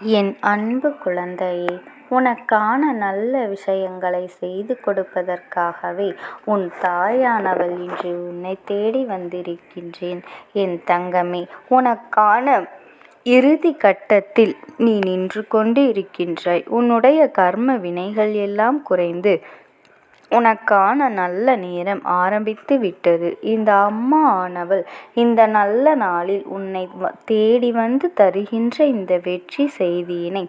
என் அன்பு குழந்தையே உனக்கான நல்ல விஷயங்களை செய்து கொடுப்பதற்காகவே உன் தாயானவள் இன்று உன்னை தேடி வந்திருக்கின்றேன். என் தங்கமே உனக்கான இறுதி கட்டத்தில் நீ நின்று கொண்டு இருக்கின்றாய் உன்னுடைய கர்ம வினைகள் எல்லாம் குறைந்து உனக்கான நல்ல நேரம் ஆரம்பித்து விட்டது. இந்த அம்மா ஆனவள் இந்த நல்ல நாளில் உன்னை தேடி வந்து தருகின்ற இந்த வெற்றி செய்தியினை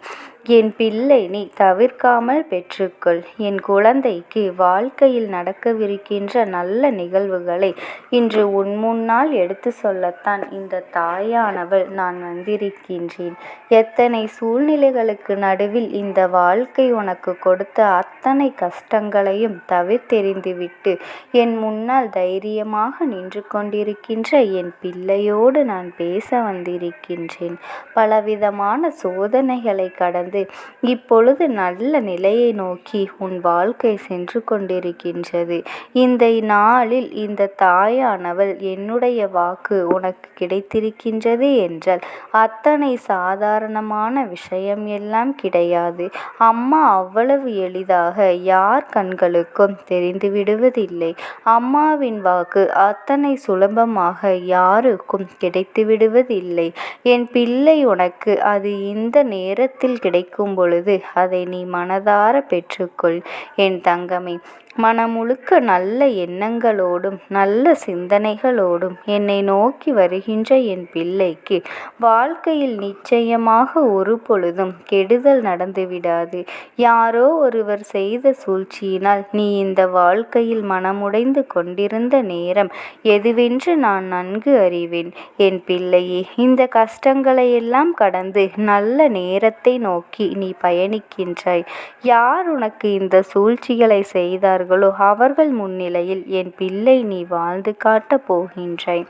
என் பிள்ளை நீ தவிர்க்காமல் பெற்றுக்கொள். என் குழந்தைக்கு வாழ்க்கையில் நடக்கவிருக்கின்ற நல்ல நிகழ்வுகளை இன்று உன் முன்னால் எடுத்து சொல்லத்தான் இந்த தாயானவள் நான் வந்திருக்கின்றேன். எத்தனை சூழ்நிலைகளுக்கு நடுவில் இந்த வாழ்க்கை உனக்கு கொடுத்த அத்தனை கஷ்டங்களையும் தவிர்த்தெறிந்துவிட்டு என் முன்னால் தைரியமாக நின்று கொண்டிருக்கின்ற என் பிள்ளையோடு நான் பேச வந்திருக்கின்றேன். பலவிதமான சோதனைகளை கடந்து கொண்டு இப்பொழுது நல்ல நிலையை நோக்கி உன் வாழ்க்கை சென்று கொண்டிருக்கின்றது. இந்த நாளில் இந்த தாயானவள் என்னுடைய வாக்கு உனக்கு கிடைத்திருக்கின்றது என்றால் அத்தனை சாதாரணமான விஷயம் எல்லாம் கிடையாது. அம்மா அவ்வளவு எளிதாக யார் கண்களுக்கும் தெரிந்து விடுவதில்லை. அம்மாவின் வாக்கு அத்தனை சுலபமாக யாருக்கும் கிடைத்து விடுவதில்லை. என் பிள்ளை உனக்கு அது இந்த நேரத்தில் கிடை கிடைக்கும் பொழுது அதை நீ மனதார பெற்றுக்கொள். என் தங்கமே மனமுழுக்க நல்ல எண்ணங்களோடும் நல்ல சிந்தனைகளோடும் என்னை நோக்கி வருகின்ற என் பிள்ளைக்கு வாழ்க்கையில் நிச்சயமாக ஒரு பொழுதும் கெடுதல் நடந்துவிடாது யாரோ ஒருவர் செய்த சூழ்ச்சியினால் நீ இந்த வாழ்க்கையில் மனமுடைந்து கொண்டிருந்த நேரம் எதுவென்று நான் நன்கு அறிவேன். என் பிள்ளையே இந்த கஷ்டங்களை எல்லாம் கடந்து நல்ல நேரத்தை நோக்கி நீ பயணிக்கின்றாய். யார் உனக்கு இந்த சூழ்ச்சிகளை செய்தார் இருக்கிறார்களோ அவர்கள் முன்னிலையில் என் பிள்ளை நீ வாழ்ந்து காட்டப் போகின்றாய்.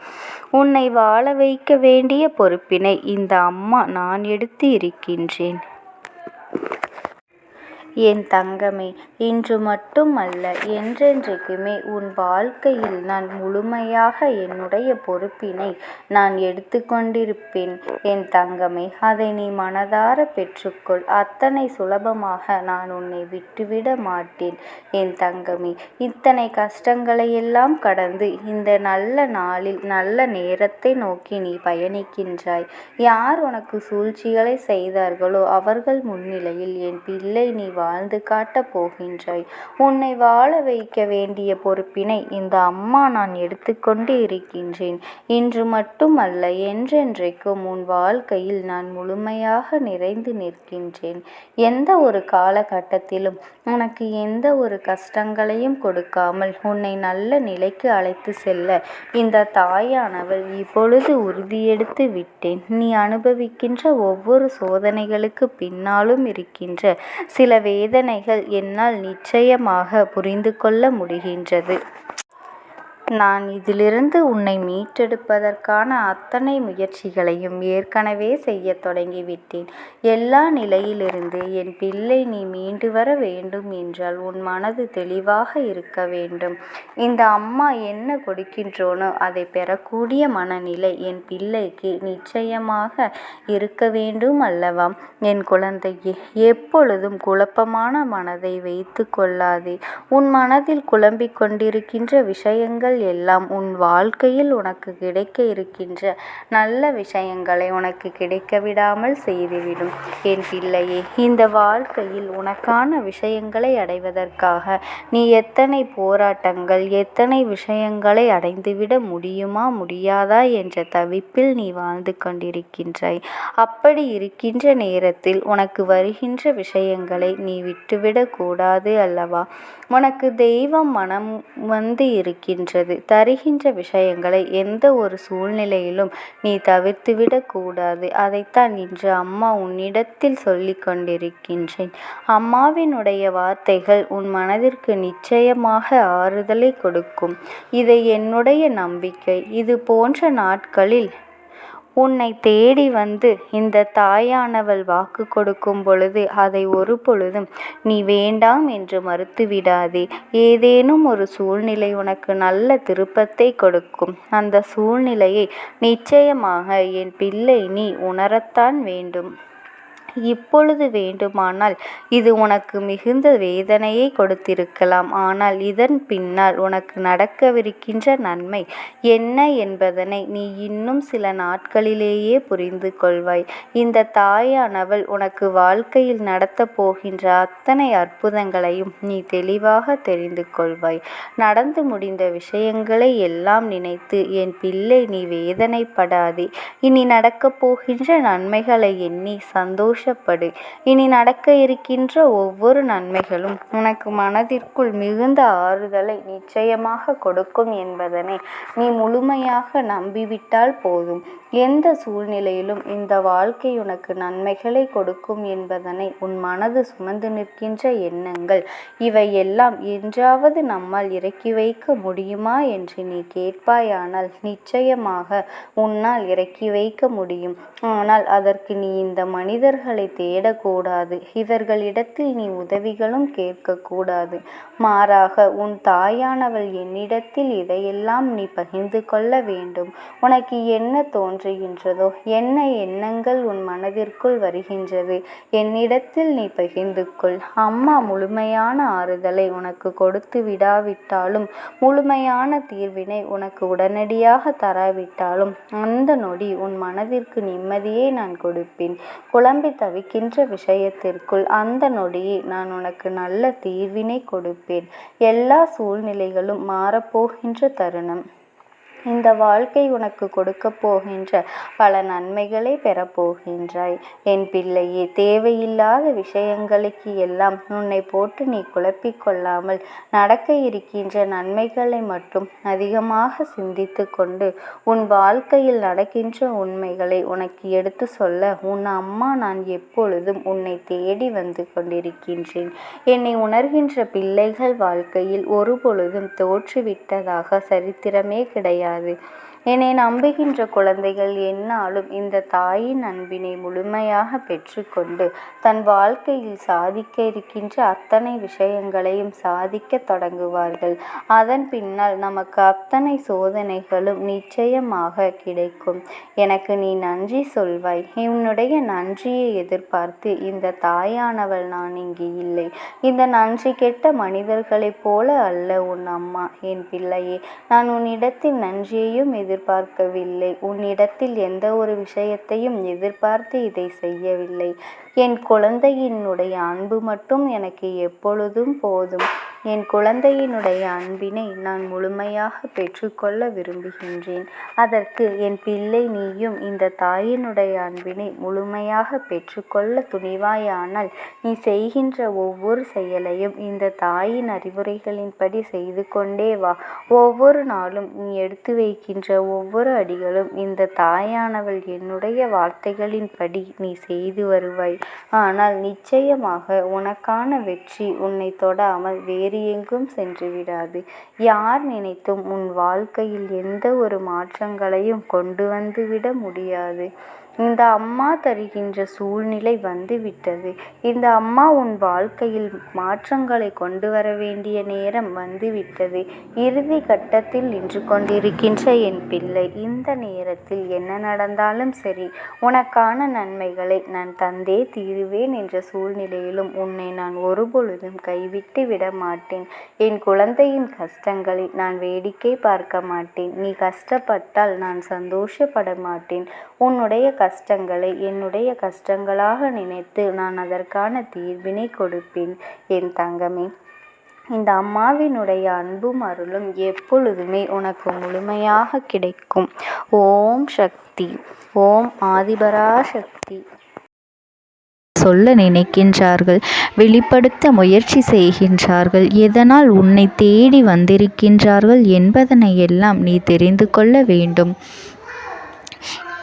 உன்னை வாழ வைக்க வேண்டிய பொறுப்பினை இந்த அம்மா நான் எடுத்து இருக்கின்றேன். என் தங்கமே இன்று மட்டும் அல்ல என்றென்றைக்குமே உன் வாழ்க்கையில் நான் முழுமையாக என்னுடைய பொறுப்பினை நான் எடுத்துக்கொண்டிருப்பேன். என் தங்கமே அதை நீ மனதார பெற்றுக்கொள். அத்தனை சுலபமாக நான் உன்னை விட்டுவிட மாட்டேன். என் தங்கமே இத்தனை கஷ்டங்களையெல்லாம் கடந்து இந்த நல்ல நாளில் நல்ல நேரத்தை நோக்கி நீ பயணிக்கின்றாய். யார் உனக்கு சூழ்ச்சிகளை செய்தார்களோ அவர்கள் முன்னிலையில் என் பிள்ளை நீ வா வாழ்ந்து காட்டப் போகின்றாய். உன்னை வாழ வைக்க வேண்டிய பொறுப்பினை இந்த அம்மா நான் எடுத்துக்கொண்டு இருக்கின்றேன். இன்று மட்டுமல்ல என்றென்றைக்கும் உன் வாழ்க்கையில் நான் முழுமையாக நிறைந்து நிற்கின்றேன். எந்த ஒரு காலகட்டத்திலும் உனக்கு எந்த ஒரு கஷ்டங்களையும் கொடுக்காமல் உன்னை நல்ல நிலைக்கு அழைத்து செல்ல இந்த தாயானவள் இப்பொழுது உறுதியெடுத்து விட்டேன். நீ அனுபவிக்கின்ற ஒவ்வொரு சோதனைகளுக்கு பின்னாலும் இருக்கின்ற சில வேதனைகள் என்னால் நிச்சயமாக புரிந்து கொள்ள முடிகின்றது. நான் இதிலிருந்து உன்னை மீட்டெடுப்பதற்கான அத்தனை முயற்சிகளையும் ஏற்கனவே செய்யத் தொடங்கிவிட்டேன். எல்லா நிலையிலிருந்து என் பிள்ளை நீ மீண்டு வர வேண்டும் என்றால் உன் மனது தெளிவாக இருக்க வேண்டும். இந்த அம்மா என்ன கொடுக்கின்றோனோ அதை பெறக்கூடிய மனநிலை என் பிள்ளைக்கு நிச்சயமாக இருக்க வேண்டும் அல்லவா? என் குழந்தையே எப்பொழுதும் குழப்பமான மனதை வைத்து கொள்ளாதே. உன் மனதில் குழம்பிக் கொண்டிருக்கின்ற விஷயங்கள் எல்லாம் உன் வாழ்க்கையில் உனக்கு கிடைக்க இருக்கின்ற நல்ல விஷயங்களை உனக்கு கிடைக்க விடாமல் செய்துவிடும். என் பிள்ளையே இந்த வாழ்க்கையில் உனக்கான விஷயங்களை அடைவதற்காக நீ எத்தனை போராட்டங்கள் எத்தனை விஷயங்களை அடைந்துவிட முடியுமா முடியாதா என்ற தவிப்பில் நீ வாழ்ந்து கொண்டிருக்கின்றாய். அப்படி இருக்கின்ற நேரத்தில் உனக்கு வருகின்ற விஷயங்களை நீ விட்டுவிடக்கூடாது அல்லவா? உனக்கு தெய்வம் மனம் வந்து இருக்கின்றது. கூடாது தருகின்ற விஷயங்களை எந்த ஒரு சூழ்நிலையிலும் நீ தவிர்த்துவிடக் கூடாது. அதைத்தான் இன்று அம்மா உன்னிடத்தில் சொல்லி கொண்டிருக்கின்றேன். அம்மாவினுடைய வார்த்தைகள் உன் மனதிற்கு நிச்சயமாக ஆறுதலை கொடுக்கும். இதை என்னுடைய நம்பிக்கை. இது போன்ற நாட்களில் உன்னை தேடி வந்து இந்த தாயானவள் வாக்கு கொடுக்கும் பொழுது அதை ஒரு பொழுதும் நீ வேண்டாம் என்று மறுத்துவிடாதே ஏதேனும் ஒரு சூழ்நிலை உனக்கு நல்ல திருப்பத்தை கொடுக்கும். அந்த சூழ்நிலையை நிச்சயமாக என் பிள்ளை நீ உணரத்தான் வேண்டும். இப்பொழுது வேண்டுமானால் இது உனக்கு மிகுந்த வேதனையை கொடுத்திருக்கலாம். ஆனால் இதன் பின்னால் உனக்கு நடக்கவிருக்கின்ற நன்மை என்ன என்பதனை நீ இன்னும் சில நாட்களிலேயே புரிந்து கொள்வாய். இந்த தாயானவள் உனக்கு வாழ்க்கையில் நடத்தப் போகின்ற அத்தனை அற்புதங்களையும் நீ தெளிவாக தெரிந்து கொள்வாய். நடந்து முடிந்த விஷயங்களை எல்லாம் நினைத்து என் பிள்ளை நீ வேதனைப்படாதே. இனி நடக்கப் போகின்ற நன்மைகளை எண்ணி சந்தோஷ சந்தோஷப்படு. இனி நடக்க இருக்கின்ற ஒவ்வொரு நன்மைகளும் உனக்கு மனதிற்குள் மிகுந்த ஆறுதலை நிச்சயமாக கொடுக்கும் என்பதனை நீ முழுமையாக நம்பிவிட்டால் போதும். எந்த சூழ்நிலையிலும் இந்த வாழ்க்கை உனக்கு நன்மைகளை கொடுக்கும் என்பதனை உன் மனது சுமந்து நிற்கின்ற எண்ணங்கள் இவை எல்லாம் என்றாவது நம்மால் இறக்கி வைக்க முடியுமா என்று நீ கேட்பாயானால் நிச்சயமாக உன்னால் இறக்கி வைக்க முடியும். ஆனால் அதற்கு நீ இந்த மனிதர்கள் தேடக்கூடாது. இவர்களிடத்தில் நீ உதவிகளும் கேட்கக்கூடாது. மாறாக உன் தாயானவள் என்னிடத்தில் இதையெல்லாம் நீ பகிர்ந்து கொள்ள வேண்டும். உனக்கு என்ன தோன்றுகின்றதோ என்ன எண்ணங்கள் உன் மனதிற்குள் வருகின்றது என்னிடத்தில் நீ பகிர்ந்து கொள். அம்மா முழுமையான ஆறுதலை உனக்கு கொடுத்து விடாவிட்டாலும் முழுமையான தீர்வினை உனக்கு உடனடியாக தராவிட்டாலும் அந்த நொடி உன் மனதிற்கு நிம்மதியை நான் கொடுப்பேன். குழம்பி தவிக்கின்ற விஷயத்திற்குள் அந்த நொடியை நான் உனக்கு நல்ல தீர்வினை கொடுப்பேன். எல்லா சூழ்நிலைகளும் மாறப்போகின்ற தருணம். இந்த வாழ்க்கை உனக்கு கொடுக்கப் போகின்ற பல நன்மைகளை பெறப்போகின்றாய் என் பிள்ளையே தேவையில்லாத விஷயங்களுக்கு எல்லாம் உன்னை போட்டு நீ குழப்பிக் கொள்ளாமல் நடக்க இருக்கின்ற நன்மைகளை மட்டும் அதிகமாக சிந்தித்து கொண்டு உன் வாழ்க்கையில் நடக்கின்ற உண்மைகளை உனக்கு எடுத்து சொல்ல உன் அம்மா நான் எப்பொழுதும் உன்னை தேடி வந்து கொண்டிருக்கின்றேன். என்னை உணர்கின்ற பிள்ளைகள் வாழ்க்கையில் ஒரு பொழுதும் தோற்றுவிட்டதாக சரித்திரமே கிடையாது. கிடையாது என்னை நம்புகின்ற குழந்தைகள் என்னாலும் இந்த தாயின் அன்பினை முழுமையாக பெற்றுக்கொண்டு தன் வாழ்க்கையில் சாதிக்க இருக்கின்ற அத்தனை விஷயங்களையும் சாதிக்க தொடங்குவார்கள். அதன் பின்னால் நமக்கு அத்தனை சோதனைகளும் நிச்சயமாக கிடைக்கும். எனக்கு நீ நன்றி சொல்வாய். உன்னுடைய நன்றியை எதிர்பார்த்து இந்த தாயானவள் நான் இங்கு இல்லை. இந்த நன்றி கெட்ட மனிதர்களைப் போல அல்ல உன் அம்மா என் பிள்ளையே. நான் உன்னிடத்தில் நன்றியையும் எதிர்பார்க்கவில்லை. உன்னிடத்தில் எந்த ஒரு விஷயத்தையும் எதிர்பார்த்து இதை செய்யவில்லை. என் குழந்தையினுடைய அன்பு மட்டும் எனக்கு எப்பொழுதும் போதும். என் குழந்தையினுடைய அன்பினை நான் முழுமையாக பெற்றுக்கொள்ள விரும்புகின்றேன். அதற்கு என் பிள்ளை நீயும் இந்த தாயினுடைய அன்பினை முழுமையாக பெற்றுக்கொள்ள துணிவாயானால் நீ செய்கின்ற ஒவ்வொரு செயலையும் இந்த தாயின் அறிவுரைகளின்படி செய்து கொண்டே வா. ஒவ்வொரு நாளும் நீ எடுத்து வைக்கின்ற ஒவ்வொரு அடிகளும் இந்த தாயானவள் என்னுடைய வார்த்தைகளின்படி நீ செய்து வருவாய். ஆனால் நிச்சயமாக உனக்கான வெற்றி உன்னை தொடாமல் வேறு வேறு எங்கும் சென்றுவிடாது யார் நினைத்தும் உன் வாழ்க்கையில் எந்த ஒரு மாற்றங்களையும் கொண்டு வந்துவிட முடியாது. இந்த அம்மா தருகின்ற சூழ்நிலை வந்துவிட்டது. இந்த அம்மா உன் வாழ்க்கையில் மாற்றங்களை கொண்டு வர வேண்டிய நேரம் வந்துவிட்டது. இறுதி கட்டத்தில் நின்று கொண்டிருக்கின்ற என் பிள்ளை இந்த நேரத்தில் என்ன நடந்தாலும் சரி உனக்கான நன்மைகளை நான் தந்தே தீருவேன் என்ற சூழ்நிலையிலும் உன்னை நான் ஒருபொழுதும் கைவிட்டு விட மாட்டேன். என் குழந்தையின் கஷ்டங்களை நான் வேடிக்கை பார்க்க மாட்டேன். நீ கஷ்டப்பட்டால் நான் சந்தோஷப்பட மாட்டேன். உன்னுடைய கஷ்டங்களை என்னுடைய கஷ்டங்களாக நினைத்து நான் அதற்கான தீர்வினை கொடுப்பேன் என் தங்கமே. இந்த அம்மாவினுடைய அன்பும் அருளும் எப்பொழுதுமே உனக்கு முழுமையாக கிடைக்கும். ஓம் சக்தி ஓம் ஆதிபரா சக்தி சொல்ல நினைக்கின்றார்கள் வெளிப்படுத்த முயற்சி செய்கின்றார்கள் எதனால் உன்னை தேடி வந்திருக்கின்றார்கள் என்பதனை எல்லாம் நீ தெரிந்து கொள்ள வேண்டும்.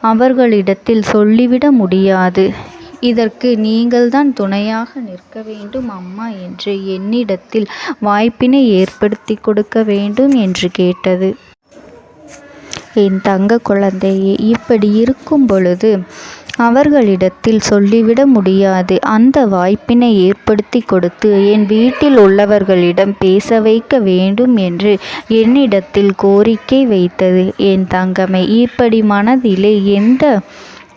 அவர்களிடத்தில் சொல்லிவிட முடியாது. இதற்கு நீங்கள்தான் துணையாக நிற்க வேண்டும். அம்மா என்று என்னிடத்தில் வாய்ப்பினை ஏற்படுத்தி கொடுக்க வேண்டும் என்று கேட்டது. என் தங்க குழந்தையே இப்படி இருக்கும் பொழுது அவர்களிடத்தில் சொல்லிவிட முடியாது. அந்த வாய்ப்பினை ஏற்படுத்தி கொடுத்து என் வீட்டில் உள்ளவர்களிடம் பேச வைக்க வேண்டும் என்று என்னிடத்தில் கோரிக்கை வைத்தது. என் தங்கமே இப்படி மனதிலே எந்த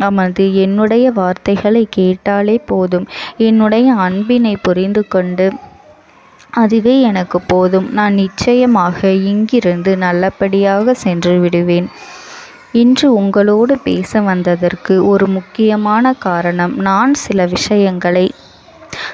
அமர்ந்து என்னுடைய வார்த்தைகளை கேட்டாலே போதும். என்னுடைய அன்பினை புரிந்து கொண்டு அதுவே எனக்கு போதும். நான் நிச்சயமாக இங்கிருந்து நல்லபடியாக சென்று விடுவேன். இன்று உங்களோடு பேச வந்ததற்கு ஒரு முக்கியமான காரணம். நான் சில விஷயங்களை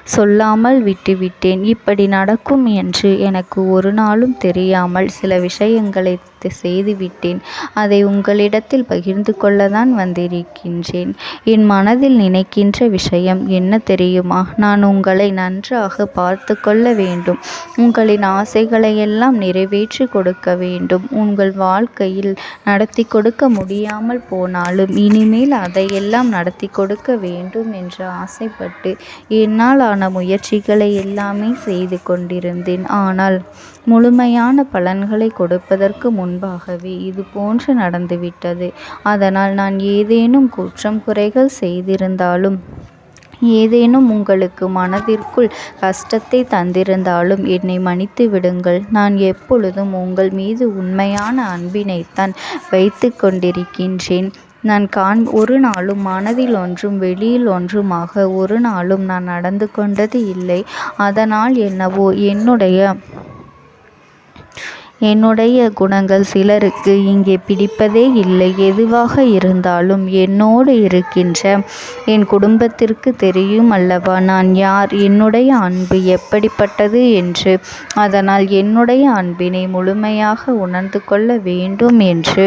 சொல்லாமல் விட்டுவிட்டேன். இப்படி நடக்கும் என்று எனக்கு ஒரு நாளும் தெரியாமல் சில விஷயங்களை செய்துவிட்டேன். அதை உங்களிடத்தில் பகிர்ந்து கொள்ளதான் வந்திருக்கின்றேன். என் மனதில் நினைக்கின்ற விஷயம் என்ன தெரியுமா? நான் உங்களை நன்றாக பார்த்து கொள்ள வேண்டும். உங்களின் ஆசைகளையெல்லாம் நிறைவேற்றி கொடுக்க வேண்டும். உங்கள் வாழ்க்கையில் நடத்தி கொடுக்க முடியாமல் போனாலும் இனிமேல் அதையெல்லாம் நடத்தி கொடுக்க வேண்டும் என்று ஆசைப்பட்டு என்னால் ஆன முயற்சிகளை எல்லாமே செய்து கொண்டிருந்தேன். ஆனால் முழுமையான பலன்களை கொடுப்பதற்கு முன்பாகவே இது போன்று நடந்துவிட்டது. அதனால் நான் ஏதேனும் குற்றம் குறைகள் செய்திருந்தாலும் ஏதேனும் உங்களுக்கு மனதிற்குள் கஷ்டத்தை தந்திருந்தாலும் என்னை மன்னித்து விடுங்கள். நான் எப்பொழுதும் உங்கள் மீது உண்மையான அன்பினைத்தான் வைத்து கொண்டிருக்கின்றேன். நான் காண் ஒரு நாளும் மனதில் ஒன்றும் வெளியில் ஒன்றுமாக ஒரு நாளும் நான் நடந்து கொண்டது இல்லை. அதனால் என்னவோ என்னுடைய என்னுடைய குணங்கள் சிலருக்கு இங்கே பிடிப்பதே இல்லை. எதுவாக இருந்தாலும் என்னோடு இருக்கின்ற என் குடும்பத்திற்கு தெரியும் அல்லவா? நான் யார்? என்னுடைய அன்பு எப்படிப்பட்டது என்று. அதனால் என்னுடைய அன்பினை முழுமையாக உணர்ந்து கொள்ள வேண்டும் என்று.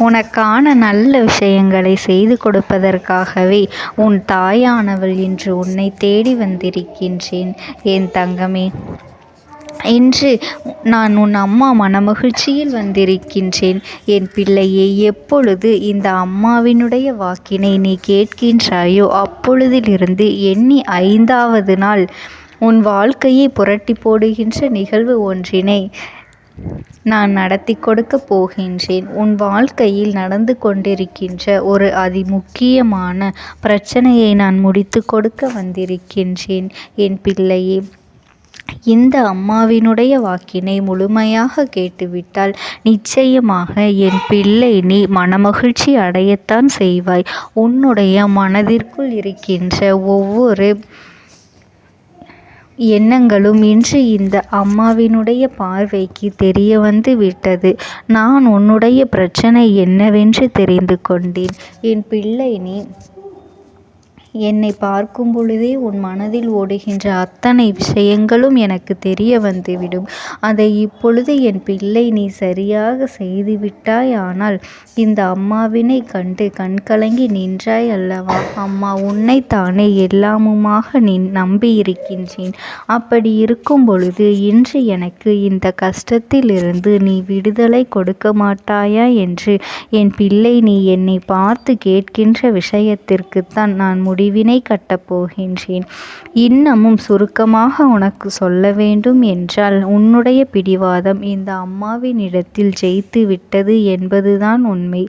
உனக்கான நல்ல விஷயங்களை செய்து கொடுப்பதற்காகவே உன் தாயானவள் இன்று உன்னை தேடி வந்திருக்கின்றேன். என் தங்கமே இன்று நான் உன் அம்மா மனமகிழ்ச்சியில் வந்திருக்கின்றேன். என் பிள்ளையை எப்பொழுது இந்த அம்மாவினுடைய வாக்கினை நீ கேட்கின்றாயோ அப்பொழுதிலிருந்து எண்ணி ஐந்தாவது நாள் உன் வாழ்க்கையை புரட்டி போடுகின்ற நிகழ்வு ஒன்றினை நான் நடத்தி கொடுக்கப் போகின்றேன். உன் வாழ்க்கையில் நடந்து கொண்டிருக்கின்ற ஒரு அதி முக்கியமான பிரச்சனையை நான் முடித்து கொடுக்க வந்திருக்கின்றேன். என் பிள்ளையே இந்த அம்மாவினுடைய வாக்கினை முழுமையாக கேட்டுவிட்டால் நிச்சயமாக என் பிள்ளை நீ மனமகிழ்ச்சி அடையத்தான் செய்வாய். உன்னுடைய மனதிற்குள் இருக்கின்ற ஒவ்வொரு எண்ணங்களும் இன்று இந்த அம்மாவினுடைய பார்வைக்கு தெரிய வந்து விட்டது. நான் உன்னுடைய பிரச்சனை என்னவென்று தெரிந்து கொண்டேன். என் பிள்ளை நீ என்னை பார்க்கும் பொழுதே உன் மனதில் ஓடுகின்ற அத்தனை விஷயங்களும் எனக்கு தெரிய வந்துவிடும். அதை இப்பொழுது என் பிள்ளை நீ சரியாக செய்துவிட்டாய் ஆனால் இந்த அம்மாவினை கண்டு கண்கலங்கி நின்றாய் அல்லவா? அம்மா உன்னை தானே எல்லாமுமாக நீ நம்பியிருக்கின்றேன். அப்படி இருக்கும் பொழுது இன்று எனக்கு இந்த கஷ்டத்திலிருந்து நீ விடுதலை கொடுக்க மாட்டாயா என்று என் பிள்ளை நீ என்னை பார்த்து கேட்கின்ற விஷயத்திற்குத்தான் நான் முடி முடிவினை கட்டப் போகின்றேன். இன்னமும் சுருக்கமாக உனக்கு சொல்ல வேண்டும் என்றால் உன்னுடைய பிடிவாதம் இந்த அம்மாவினிடத்தில் ஜெயித்து விட்டது என்பதுதான் உண்மை.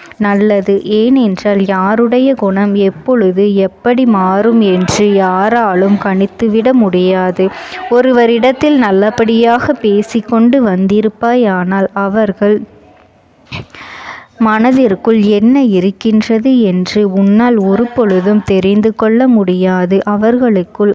நல்லது. ஏனென்றால் யாருடைய குணம் எப்பொழுது எப்படி மாறும் என்று யாராலும் கணித்துவிட முடியாது. ஒருவரிடத்தில் நல்லபடியாக பேசிக்கொண்டு வந்திருப்பாயானால் அவர்கள் மனதிற்குள் என்ன இருக்கின்றது என்று உன்னால் ஒருபொழுதும் தெரிந்து கொள்ள முடியாது. அவர்களுக்குள்